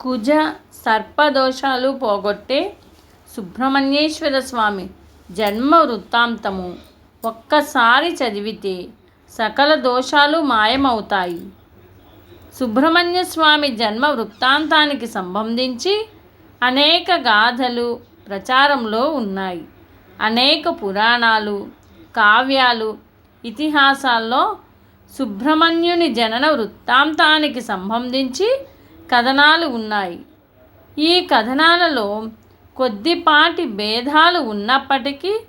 కుజ సర్పదోషాలు పోగొట్టే సుబ్రహ్మణ్యేశ్వర స్వామి జన్మ వృత్తాంతము. ఒక్కసారి చదివితే సకల దోషాలు మాయమవుతాయి. సుబ్రహ్మణ్య స్వామి జన్మ వృత్తాంతానికి సంబంధించి అనేక గాథలు ప్రచారంలో ఉన్నాయి. అనేక పురాణాలు కావ్యాలు ఇతిహాసాల్లో సుబ్రహ్మణ్యుని జనన వృత్తాంతానికి సంబంధించి కథనాలు ఉన్నాయి. ఈ కథనాలలో కొద్దిపాటి భేదాలు ఉన్నప్పటికీ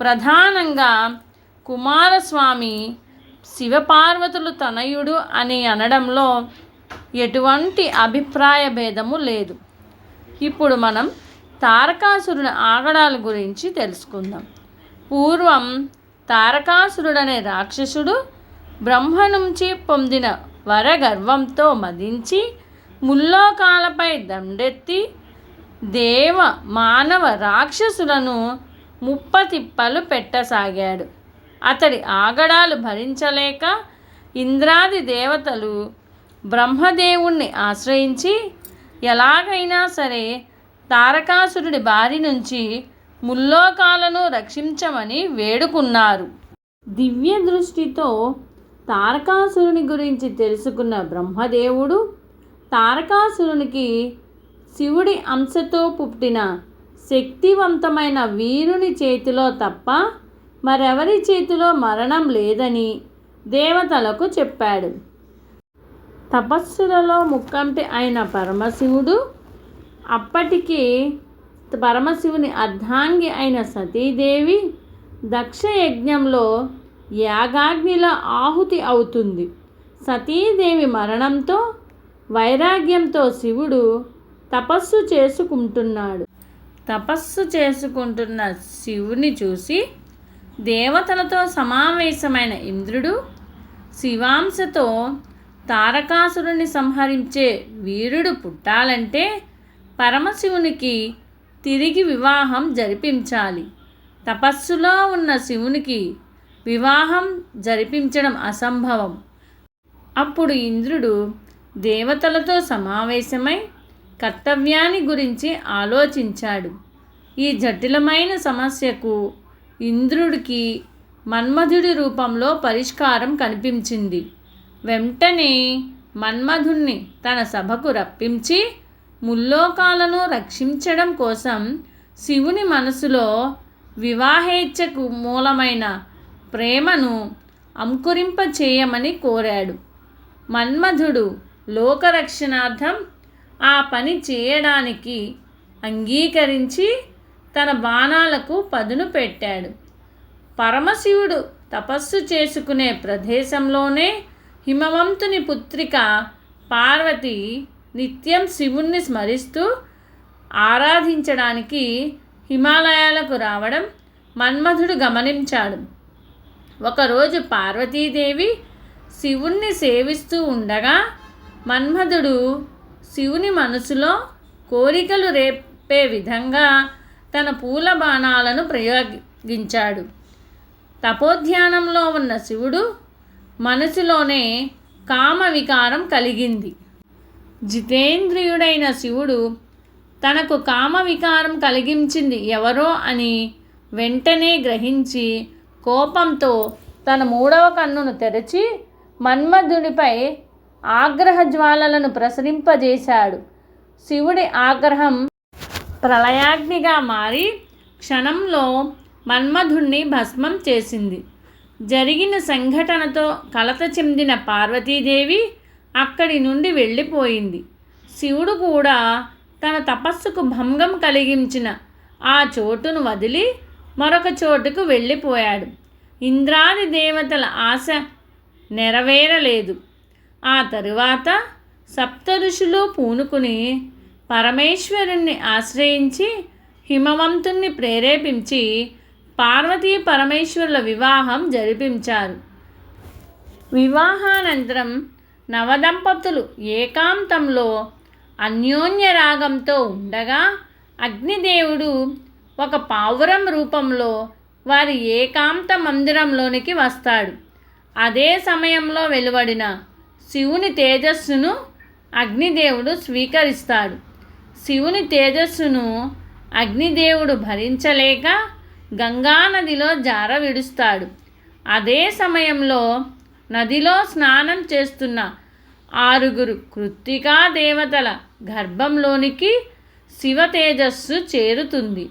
ప్రధానంగా కుమారస్వామి శివపార్వతులు తనయుడు అని అనడంలో ఎటువంటి అభిప్రాయ భేదము లేదు. ఇప్పుడు మనం తారకాసురుని ఆగడాల గురించి తెలుసుకుందాం. పూర్వం తారకాసురుడనే రాక్షసుడు బ్రహ్మ నుంచి పొందిన వరగర్వంతో మదించి ముల్లోకాలపై దండెత్తి దేవ మానవ రాక్షసులను ముప్పతిప్పలు పెట్టసాగాడు. అతడి ఆగడాలు భరించలేక ఇంద్రాది దేవతలు బ్రహ్మదేవుణ్ణి ఆశ్రయించి ఎలాగైనా సరే తారకాసురుడి బారి నుంచి ముల్లోకాలను రక్షించమని వేడుకున్నారు. దివ్య దృష్టితో తారకాసురుని గురించి తెలుసుకున్న బ్రహ్మదేవుడు తారకాసురునికి శివుడి అంశతో పుట్టిన శక్తివంతమైన వీరుని చేతిలో తప్ప మరెవరి చేతిలో మరణం లేదని దేవతలకు చెప్పాడు. తపస్సులలో ముక్కంటి అయిన పరమశివుడు అప్పటికి పరమశివుని అర్ధాంగి అయిన సతీదేవి దక్ష యజ్ఞంలో యాగాగ్నిలో ఆహుతి అవుతుంది. సతీదేవి మరణంతో వైరాగ్యంతో శివుడు తపస్సు చేసుకుంటున్నాడు. తపస్సు చేసుకుంటున్న శివుని చూసి దేవతలతో సమావేశమైన ఇంద్రుడు శివాంశతో తారకాసురుని సంహరించే వీరుడు పుట్టాలంటే పరమశివునికి తిరిగి వివాహం జరిపించాలి. తపస్సులో ఉన్న శివునికి వివాహం జరిపించడం అసంభవం. అప్పుడు ఇంద్రుడు దేవతలతో సమావేశమై కర్తవ్యాన్ని గురించి ఆలోచించాడు. ఈ జటిలమైన సమస్యకు ఇంద్రుడికి మన్మధుడి రూపంలో పరిష్కారం కనిపించింది. వెంటనే మన్మధుణ్ణి తన సభకు రప్పించి ముల్లోకాలను రక్షించడం కోసం శివుని మనసులో వివాహేచ్ఛకు మూలమైన ప్రేమను అంకురింపచేయమని కోరాడు. మన్మధుడు లోకరక్షణార్థం ఆ పని చేయడానికి అంగీకరించి తన బాణాలకు పదును పెట్టాడు. పరమశివుడు తపస్సు చేసుకునే ప్రదేశంలోనే హిమవంతుని పుత్రిక పార్వతి నిత్యం శివుణ్ణి స్మరిస్తూ ఆరాధించడానికి హిమాలయాలకు రావడం మన్మధుడు గమనించాడు. ఒకరోజు పార్వతీదేవి శివుణ్ణి సేవిస్తూ ఉండగా మన్మధుడు శివుని మనసులో కోరికలు రేపే విధంగా తన పూల బాణాలను ప్రయోగించాడు. తపోధ్యానంలో ఉన్న శివుడు మనసులోనే కామ వికారం కలిగింది. జితేంద్రియుడైన శివుడు తనకు కామ వికారం కలిగించింది ఎవరో అని వెంటనే గ్రహించి కోపంతో తన మూడవ కన్నును తెరచి మన్మధుడిపై ఆగ్రహ జ్వాలలను ప్రసరింపజేశాడు. శివుడి ఆగ్రహం ప్రళయాగ్నిగా మారి క్షణంలో మన్మధుణ్ణి భస్మం చేసింది. జరిగిన సంఘటనతో కలత చెందిన పార్వతీదేవి అక్కడి నుండి వెళ్ళిపోయింది. శివుడు కూడా తన తపస్సుకు భంగం కలిగించిన ఆ చోటును వదిలి మరొక చోటుకు వెళ్ళిపోయాడు. ఇంద్రాది దేవతల ఆశ నెరవేరలేదు. ఆ తరువాత సప్త ఋషులు పూనుకుని పరమేశ్వరుణ్ణి ఆశ్రయించి హిమవంతుణ్ణి ప్రేరేపించి పార్వతీ పరమేశ్వరుల వివాహం జరిపించారు. వివాహానంతరం నవదంపతులు ఏకాంతంలో అన్యోన్య రాగంతో ఉండగా అగ్నిదేవుడు ఒక పావురం రూపంలో వారి ఏకాంత మందిరంలోనికి వస్తాడు. అదే సమయంలో వెలువడిన శివుని తేజస్సును అగ్నిదేవుడు స్వీకరిస్తాడు. శివుని తేజస్సును అగ్నిదేవుడు భరించలేక గంగానదిలో జార విడుస్తాడు. అదే సమయంలో నదిలో స్నానం చేస్తున్న ఆరుగురు కృత్తికా దేవతల గర్భంలోనికి శివ తేజస్సు చేరుతుంది.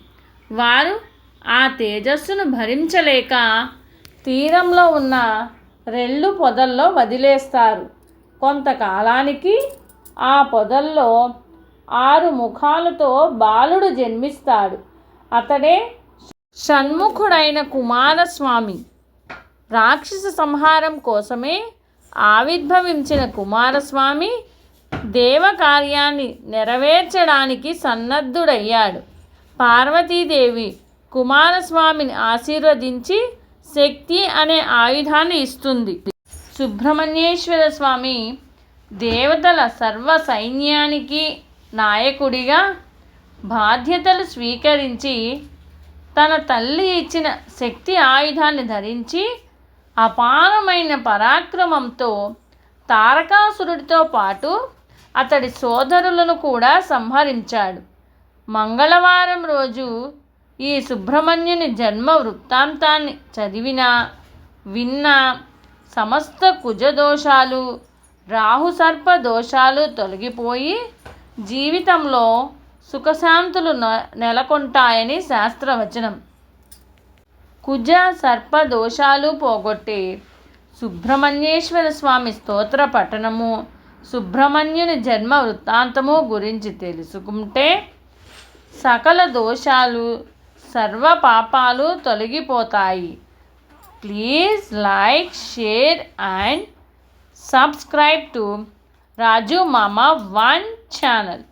వారు ఆ తేజస్సును భరించలేక తీరంలో ఉన్న రెళ్ళు పొదల్లో వదిలేస్తారు. కొంతకాలానికి ఆ పొదల్లో ఆరు ముఖాలతో బాలుడు జన్మిస్తాడు. అతడే షణ్ముఖుడైన కుమారస్వామి. రాక్షస సంహారం కోసమే ఆవిర్భవించిన కుమారస్వామి దేవకార్యాన్ని నెరవేర్చడానికి సన్నద్ధుడయ్యాడు. పార్వతీదేవి కుమారస్వామిని ఆశీర్వదించి శక్తి అనే ఆయుధాన్ని ఇస్తుంది. సుబ్రహ్మణ్యేశ్వర స్వామి దేవతల సర్వ సైన్యానికి నాయకుడిగా బాధ్యతలు స్వీకరించి తన తల్లి ఇచ్చిన శక్తి ఆయుధాన్ని ధరించి అపారమైన పరాక్రమంతో తారకాసురుడితో పాటు అతడి సోదరులను కూడా సంహరించాడు. మంగళవారం రోజు ఈ సుబ్రహ్మణ్యుని జన్మ వృత్తాంతాన్ని చదివినా విన్నా సమస్త కుజదోషాలు రాహుసర్ప దోషాలు తొలగిపోయి జీవితంలో సుఖశాంతులు నెలకొంటాయని శాస్త్రవచనం. కుజ సర్ప దోషాలు పోగొట్టే సుబ్రహ్మణ్యేశ్వర స్వామి స్తోత్ర పఠనము సుబ్రహ్మణ్యుని జన్మ వృత్తాంతము గురించి తెలుసుకుంటే సకల దోషాలు సర్వ పాపాలు తొలగిపోతాయి. Please like, share and subscribe to Raju Mama 1 channel.